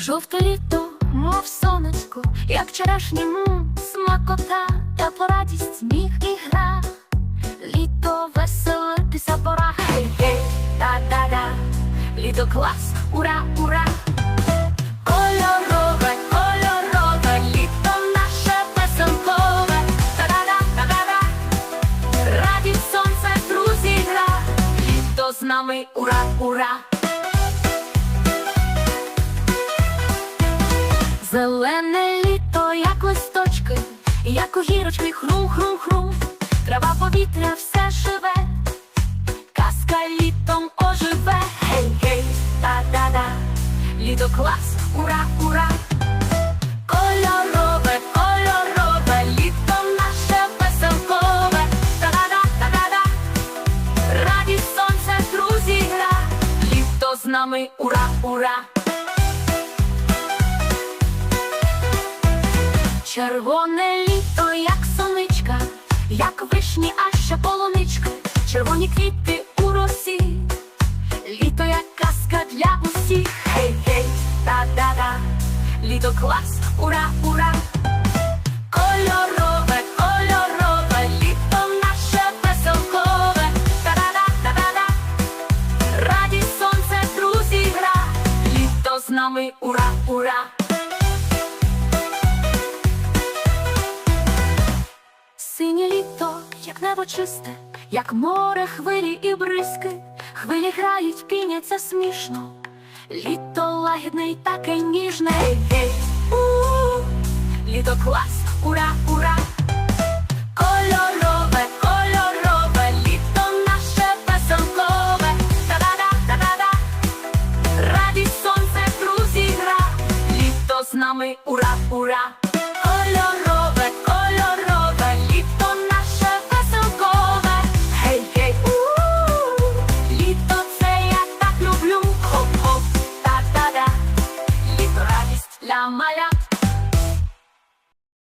Жовте літо, мов сонечко, як черешні м, смакота, тепла радість, сміх і гра. Літо веселитися пора, гей, гей, та-да-да, літо клас, ура, ура. Кольорове, кольорове, літо наше веселкове, та-да-да, та-да-да, радість сонце, друзі, гра, літо з нами, ура, ура. Зелене літо, як листочки, як у гірочки, хрум-хрум-хрум, трава повітря все живе, казка літом оживе, гей-гей, та-да-да, літо клас, ура, ура, кольорове, кольорове, літо наше веселкове, та-да-да, та-да-да, радість сонце, друзі, гра, літо з нами, ура, ура. Червоне літо, як сонечка, як вишні, а ще полунички, червоні квіти у росі, літо як казка для усіх, гей, гей, та-да-да, літо клас, ура, ура, кольорове, кольорове, літо наше веселкове, та-да-да, та-да-да, радість сонце, друзі, гра, літо з нами, ура, ура. Синє літо, як небо чисте, як море, хвилі і бризки, хвилі грають, піняться смішно. Літо лагідне й таке ніжне. Гей, гей, у літо клас, ура, ура. Кольорове, кольорове, літо наше веселкове. Та-да-да, сонце, друзі, гра, літо з нами, ура, ура. Кольорове, кольорове, mala.